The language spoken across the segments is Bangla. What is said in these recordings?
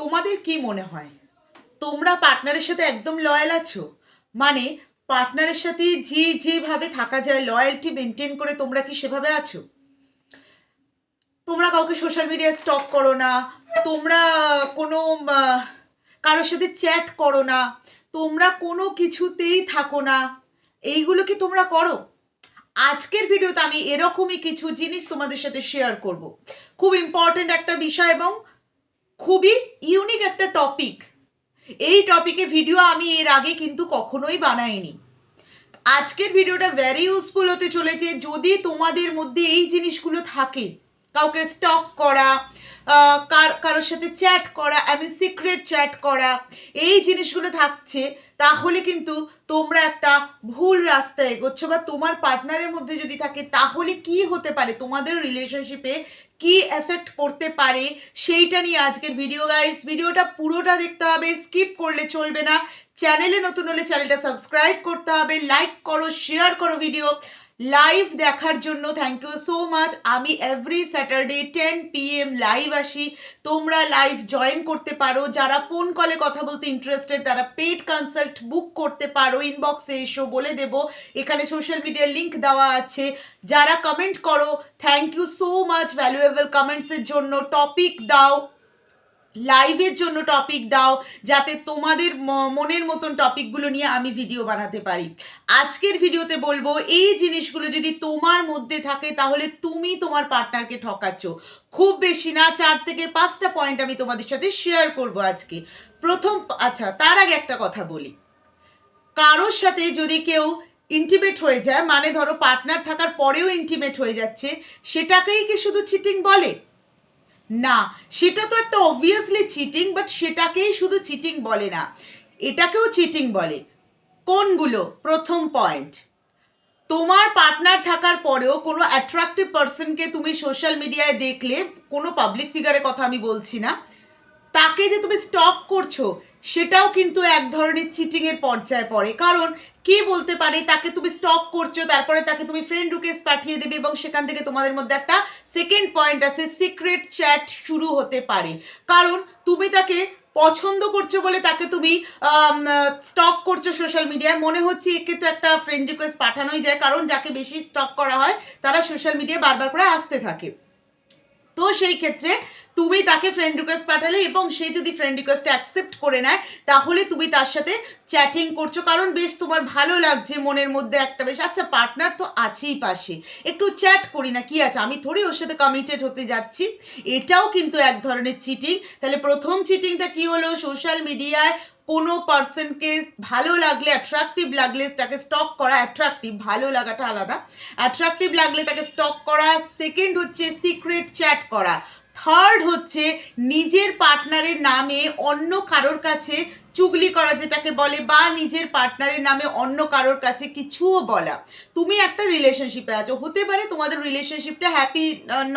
তোমাদের কি মনে হয়? তোমরা পার্টনারের সাথে একদম লয়াল আছো? মানে পার্টনারের সাথে যে যেভাবে থাকা যায় লয়্যালটি মেনটেন করে তোমরা কি সেভাবে আছো? তোমরা কাউকে সোশ্যাল মিডিয়ায় স্টক করো না, তোমরা কোনো কারোর সাথে চ্যাট করো না, তোমরা কোনো কিছুতেই থাকো না, এইগুলো কি তোমরা করো? আজকের ভিডিওতে আমি এরকমই কিছু জিনিস তোমাদের সাথে শেয়ার করব। খুব ইম্পর্টেন্ট একটা বিষয় এবং খুবই ইউনিক একটা টপিক এই টপিকে ভিডিও আমি এর আগে কিন্তু কখনোই বানাইনি। আজকের ভিডিওটা ভেরি ইউজফুল হতে চলেছে। যদি তোমাদের মধ্যে এই জিনিসগুলো থাকে কাউকে স্টক করা কার, কারোর সাথে চ্যাট করা আমি সিক্রেট চ্যাট করা, এই জিনিসগুলো থাকছে, তাহলে কিন্তু তোমরা একটা ভুল রাস্তায় এগোচ্ছ বা তোমার পার্টনারের মধ্যে যদি থাকে, তাহলে কি হতে পারে? তোমাদের রিলেশনশিপে কি এফেক্ট পড়তে পারে? সেইটা নিয়ে আজকের ভিডিও গাইস ভিডিওটা পুরোটা দেখতে হবে স্কিপ করলে চলবে না। চ্যানেলে নতুন হলে চ্যানেলটা সাবস্ক্রাইব করতে হবে লাইক করো শেয়ার করো ভিডিও লাইভ দেখার জন্য থ্যাংক ইউ সো মাচ আমি every Saturday ten PM live আসি। তোমরা লাইভ জয়েন করতে পারো। যারা ফোন কলে কথা বলতে ইন্টারেস্টেড তারা পেড কনসাল্ট বুক করতে পারো। ইনবক্সে এসো বলে দেব। এখানে সোশ্যাল মিডিয়ার লিঙ্ক দেওয়া আছে। যারা কমেন্ট করো thank you so much valuable কমেন্টসের জন্য টপিক দাও। লাইভের জন্য টপিক দাও, যাতে তোমাদের মনের মতন টপিকগুলো নিয়ে আমি ভিডিও বানাতে পারি। আজকের ভিডিওতে বলব, এই জিনিসগুলো যদি তোমার মধ্যে থাকে, তাহলে তুমি তোমার পার্টনারকে ঠকাচ্ছ। খুব বেশি না, চার থেকে পাঁচটা পয়েন্ট আমি তোমাদের সাথে শেয়ার করব আজকে। প্রথম আচ্ছা তার আগে একটা কথা বলি। কারোর সাথে যদি কেউ ইন্টিমেট হয়ে যায় মানে ধরো পার্টনার থাকার পরেও ইন্টিমেট হয়ে যাচ্ছে, সেটাকেই কি শুধু চিটিং বলে? না, সেটা তো একটা অবভিয়াসলি চিটিং বাট সেটাকেই শুধু চিটিং বলে না। এটাকেও চিটিং বলে। কোনগুলো? প্রথম পয়েন্ট তোমার পার্টনার থাকার পরেও কোনো অ্যাট্রাক্টিভ পার্সনকে তুমি সোশ্যাল মিডিয়ায় দেখলে, কোনো পাবলিক ফিগারের কথা আমি বলছি না, তাকে যে তুমি স্টক করছ সেটাও কিন্তু এক ধরনের চিটিংয়ের পর্যায়ে পড়ে। কারণ কে বলতে পারে তাকে তুমি স্টক করছ, তারপরে তাকে তুমি ফ্রেন্ড রিকোয়েস্ট পাঠিয়ে দেবে এবং সেখান থেকে তোমাদের মধ্যে একটা সেকেন্ড পয়েন্ট আছে সিক্রেট চ্যাট শুরু হতে পারে। কারণ তুমি তাকে পছন্দ করছ বলে তাকে তুমি স্টক করছ সোশ্যাল মিডিয়ায় মনে হচ্ছে একে তো একটা ফ্রেন্ড রিকোয়েস্ট পাঠানোই যায়, কারণ যাকে বেশি স্টক করা হয়, তারা সোশ্যাল মিডিয়ায় বারবার করে আসতে থাকে। তো সেই ক্ষেত্রে তুমি তাকে ফ্রেন্ড রিকোয়েস্ট পাঠালে এবং সে যদি ফ্রেন্ড রিকোয়েস্ট অ্যাকসেপ্ট করে নেয়, তাহলে তুমি তার সাথে চ্যাটিং করছ। কারণ বেশ তোমার ভালো লাগছে মনের মধ্যে একটা বেশ আচ্ছা পার্টনার তো আছেই পাশে। একটু চ্যাট করি না, কি আছে? আমি থোড়ি ওর সাথে কমিটেড হতে যাচ্ছি। এটাও কিন্তু এক ধরনের চিটিং তাহলে প্রথম চিটিংটা কি হলো? সোশ্যাল মিডিয়ায় কোনো পার্সনকে ভালো লাগলে অ্যাট্রাকটিভ লাগলে তাকে স্টক করা অ্যাট্রাকটিভ ভালো লাগাটা আলাদা। অ্যাট্রাকটিভ লাগলে তাকে স্টক করা সেকেন্ড হচ্ছে সিক্রেট চ্যাট করা। থার্ড হচ্ছে নিজের পার্টনারের নামে অন্য কারোর কাছে চুগলি করা, যেটাকে বলে, বা নিজের পার্টনারের নামে অন্য কারোর কাছে কিছুও বলা। তুমি একটা রিলেশনশিপে আছো, হতে পারে তোমাদের রিলেশনশিপটা হ্যাপি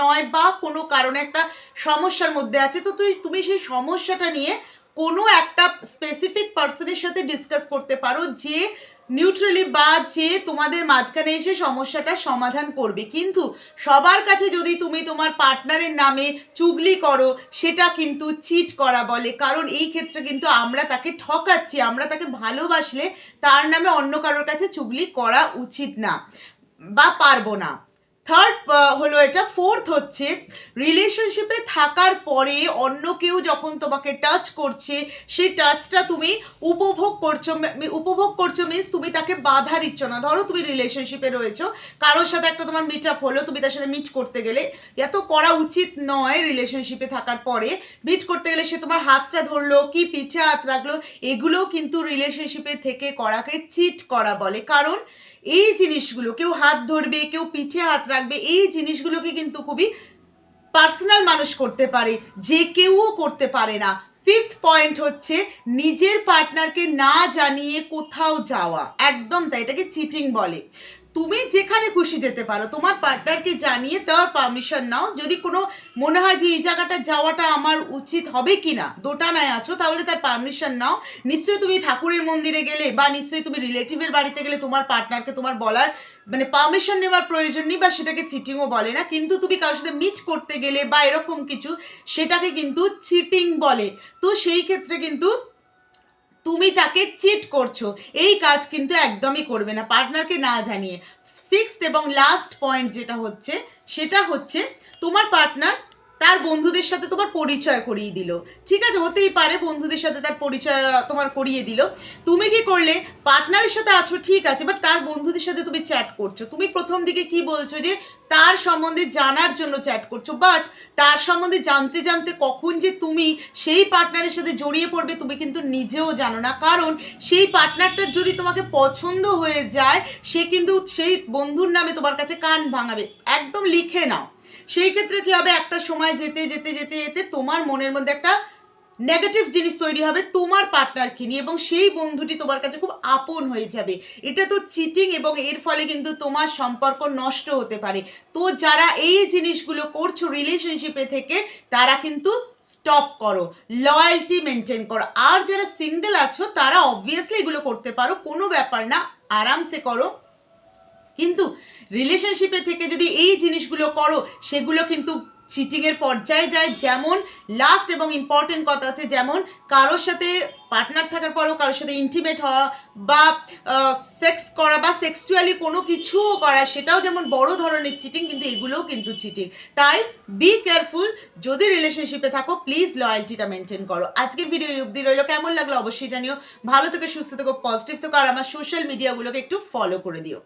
নয়, বা কোনো কারণে একটা সমস্যার মধ্যে আছে, তো তুই, তুমি সেই সমস্যাটা নিয়ে কোনো একটা স্পেসিফিক পার্সনের সাথে ডিসকাস করতে পারো যে নিউট্রালি বা যে তোমাদের মাঝখানে এসে সমস্যাটা সমাধান করবে। কিন্তু সবার কাছে যদি তুমি তোমার পার্টনারের নামে চুগলি করো, সেটা কিন্তু চিট করা বলে। কারণ এই ক্ষেত্রে কিন্তু আমরা তাকে ঠকাচ্ছি, আমরা তাকে ভালোবাসলে তার নামে অন্য কারোর কাছে চুগলি করা উচিত না বা পারব না। থার্ড হলো এটা। ফোর্থ হচ্ছে রিলেশনশিপে থাকার পরে অন্য কেউ যখন তোমাকে টাচ করছে, সেই টাচটা তুমি উপভোগ করছ উপভোগ করছ মিন্স তুমি তাকে বাধা দিচ্ছ না। ধরো তুমি রিলেশনশিপে রয়েছো, কারোর সাথে একটা তোমার মিট আপ হলো, তুমি তার সাথে মিট করতে গেলে এত করা উচিত নয় রিলেশনশিপে থাকার পরে। মিট করতে গেলে সে তোমার হাতটা ধরলো, কি পিঠে হাত রাখল, এগুলোও কিন্তু রিলেশনশিপে থেকে করাকে চিট করা বলে। কারণ এই জিনিসগুলো, কেউ হাত ধরবে, কেউ পিঠে হাত রাখবে, এই জিনিসগুলোকে কিন্তু খুবই পার্সোনাল মানুষ করতে পারে, যে কেউও করতে পারে না। ফিফথ পয়েন্ট হচ্ছে, নিজের পার্টনারকে না জানিয়ে কোথাও যাওয়া। একদম তাই, এটাকে চিটিং বলে। তুমি যেখানে খুশি যেতে পারো। তোমার পার্টনারকে জানিয়ে তার পারমিশন নাও। যদি কোনো, মনে হয় যে এই জায়গাটা যাওয়াটা আমার উচিত হবে কি না দোটানায় আছো, তাহলে তার পারমিশন নাও। নিশ্চয়ই তুমি ঠাকুরের মন্দিরে গেলে বা নিশ্চয়ই তুমি রিলেটিভের বাড়িতে গেলে তোমার পার্টনারকে তোমার বলার মানে পারমিশন নেওয়ার প্রয়োজন নেই বা সেটাকে চিটিংও বলে না। কিন্তু তুমি কারোর সাথে মিট করতে গেলে বা এরকম কিছু, সেটাকে কিন্তু চিটিং বলে। তো সেই ক্ষেত্রে কিন্তু তুমি তাকে চিট করছ। এই কাজ কিন্তু একদমই করবে না পার্টনারকে না জানিয়ে। সিক্সথ এবং লাস্ট পয়েন্ট যেটা হচ্ছে, সেটা হচ্ছে তোমার পার্টনার তার বন্ধুদের সাথে তোমার পরিচয় করিয়ে দিল। ঠিক আছে, হতেই পারে বন্ধুদের সাথে তার পরিচয় তোমার করিয়ে দিল। তুমি কি করলে? পার্টনারের সাথে আছো, ঠিক আছে বাট তার বন্ধুদের সাথে তুমি চ্যাট করছ। তুমি প্রথম দিকে কি বলছো যে, তার সম্বন্ধে জানার জন্য চ্যাট করছ বাট তার সম্বন্ধে জানতে জানতে কখন যে তুমি সেই পার্টনারের সাথে জড়িয়ে পড়বে, তুমি কিন্তু নিজেও জানো না। কারণ সেই পার্টনারটার যদি তোমাকে পছন্দ হয়ে যায়, সে কিন্তু সেই বন্ধুর নামে তোমার কাছে কান ভাঙাবে। একদম লিখে নাও। সেই ক্ষেত্রে কি হবে? একটা সময় যেতে যেতে যেতে যেতে তোমার মনের মধ্যে একটা নেগেটিভ জিনিস তৈরি হবে তোমার পার্টনারকে নিয়ে এবং সেই বন্ধুটি তোমার কাছে খুব আপন হয়ে যাবে। এটা তো চিটিং এবং এর ফলে কিন্তু তোমার সম্পর্ক নষ্ট হতে পারে। তো যারা এই জিনিসগুলো করছ রিলেশনশিপে থেকে, তারা কিন্তু স্টপ করো লয়্যালটি মেনটেন করো। আর যারা সিঙ্গেল আছো, তারা অবভিয়াসলি এগুলো করতে পারো, কোনো ব্যাপার না, আরামসে করো। কিন্তু রিলেশনশিপে থেকে যদি এই জিনিসগুলো করো, সেগুলো কিন্তু চিটিংয়ের পর্যায়ে যায়। যেমন লাস্ট এবং ইম্পর্টেন্ট কথা আছে যেমন কারোর সাথে পার্টনার থাকার পরেও কারোর সাথে ইন্টিমেট হওয়া বা সেক্স করা বা সেক্সুয়ালি কোনো কিছুও করা, সেটাও যেমন বড় ধরনের চিটিং কিন্তু এগুলোও কিন্তু চিটিং তাই বি কেয়ারফুল যদি রিলেশনশিপে থাকো প্লিজ লয়্যালটিটা মেনটেন করো। আজকের ভিডিও অবধি রইল। কেমন লাগল অবশ্যই জানিও। ভালো থেকে, সুস্থ থেকো পজিটিভ থেকো, আর আমার সোশ্যাল মিডিয়াগুলোকে একটু ফলো করে দিও।